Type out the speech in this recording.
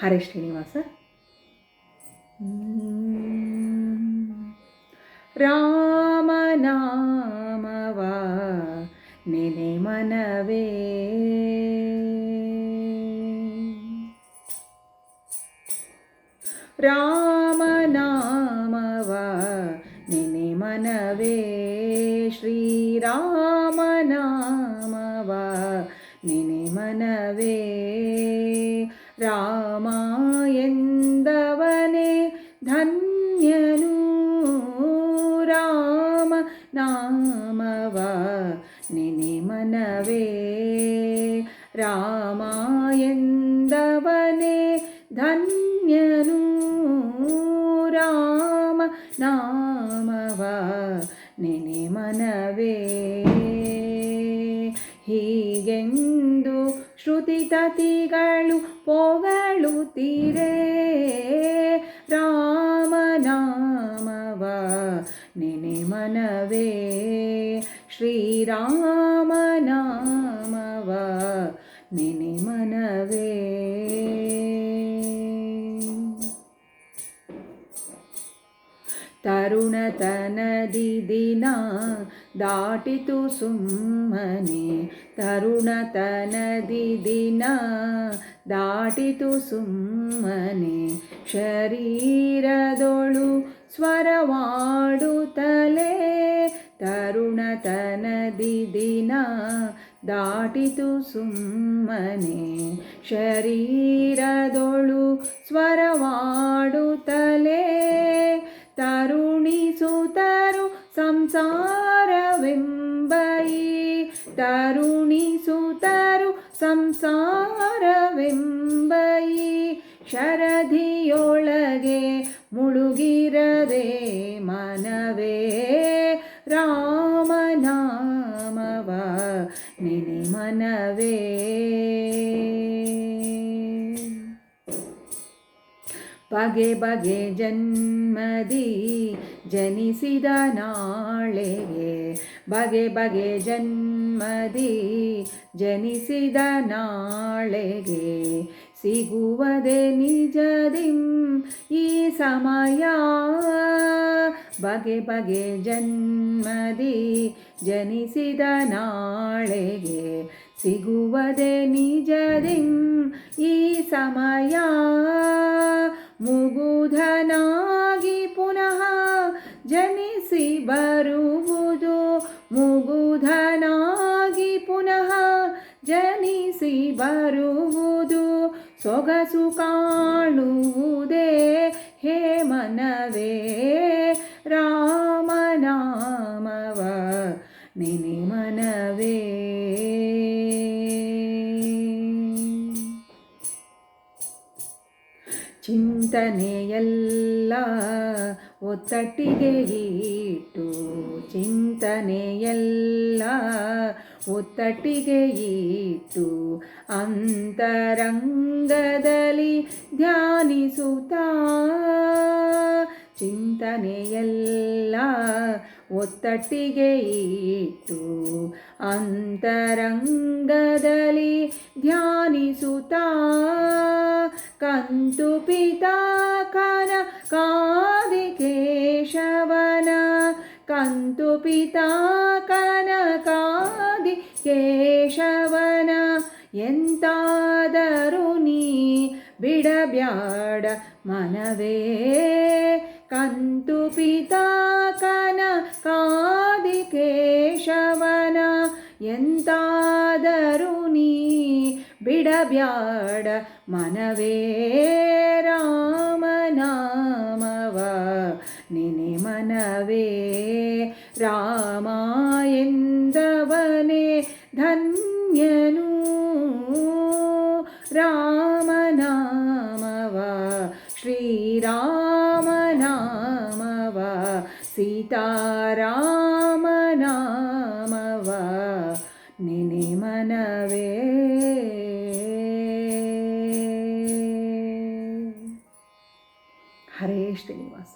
हरे श्रीनिवास रामनामव निने मनवे राम नाम वा निने मनवे श्रीराम नाम मनवे ಎಂದವನೇ ಧನ್ಯನು. ರಾಮ ನಾಮವ ನೆನೆ ಮನವೇ. ರಾಮ ಎಂದವನೇ ಧನ್ಯನು. ರಾಮ ನಾಮವ ನೆನೆ ಮನವೇ. ಹೀಗೆಂದು ಶ್ರುತಿತತಿಗಳು ಪೊಗಳುತ್ತೀರೇ ರಾಮನಾಮವ ನೆನೆ ಮನವೇ ಶ್ರೀರಾಮನಾಮವ ನೆನೆ ಮನವೇ ತರುಣತನದಿ ದಿನ ದಾಟಿತು ಸುಮ್ಮನೆ. ತರುಣತನದಿ ದಿನ ದಾಟಿತು ಸುಮ್ಮನೆ. ಶರೀರದೊಳು ಸ್ವರವಾಡುತ್ತಲೇ ತರುಣತನದಿ ದಿನ ದಾಟಿತು ಸುಮ್ಮನೆ. ಶರೀರದೊಳು ಸ್ವರವಾಡುತ್ತಲೇ ತರುಣಿಸುತ್ತರು ಸಂಸಾರವೆಂಬೈ. ತರುಣಿಸುತರು ಸಂಸಾರವೆಂಬೈ. ಶರಧಿಯೊಳಗೆ ಮುಳುಗಿರದೆ ಮನವೇ ರಾಮನಾಮವ. ನಿನಿ ಮನವೇ ಬಗೆ ಬಗೆ ಜನ್ಮದಿ ಜನಿಸಿದ ನಾಳೆಗೆ ಬಗೆ ಬಗೆ ಜನ್ಮದಿ ಜನಿಸಿದ ನಾಳೆಗೆ ಸಿಗುವದೆ ನಿಜದಿಂ ಈ ಸಮಯ. ಬಗೆ ಬಗೆ ಜನ್ಮದಿ ಜನಿಸಿದ ನಾಳೆಗೆ ಸಿಗುವದೆ ನಿಜದಿಂ ಈ ಸಮಯ. ಮುಗುಧನಾಗಿ ಪುನಃ ಜನಿಸಿ ಬರುವುದು ಮುಗುಧನಾಗಿ ಪುನಃ ಜನಿಸಿ ಬರುವುದು ಸೊಗಸು ಕಾಣುವುದೇ ಹೇ ಮನವೇ ಚಿಂತನೆಯೆಲ್ಲ ಒತ್ತಟ್ಟಿಗೆ ಇಟ್ಟು. ಚಿಂತನೆಯೆಲ್ಲ ಒತ್ತಟ್ಟಿಗೆ ಇಟ್ಟು. ಅಂತರಂಗದಲ್ಲಿ ಧ್ಯಾನಿಸುತ್ತಾ. ಚಿಂತನೆಯೆಲ್ಲ ಒತ್ತಟ್ಟಿಗೆ ಇಟ್ಟು. ಅಂತರಂಗದಲ್ಲಿ ಧ್ಯಾನಿಸುತ್ತಾ. ಕಂತು ಪಿತಾಕನ ಕಾದಿ ಕೇಶವನ. ಕಂತು ಪಿತಾಕನ ಕಾದಿ ಕೇಶವನ. ಎಂತಾದರೂ ನೀ ಬಿಡಬ್ಯಾಡ ಮನವೇ. ಕಂತು ಪಿತಾಕನ ಕಾದಿ ಕೇಶವನ. ಎಂತಾದರೂ ನೀ ಬಿಡಬ್ಯಾಡ मनवे राम नामव निनि मनवे रामायन्दवने धन्यनु। रामनामव श्रीरामनामव सीतारा ಹರೇ ಶ್ರೀನಿವಾಸ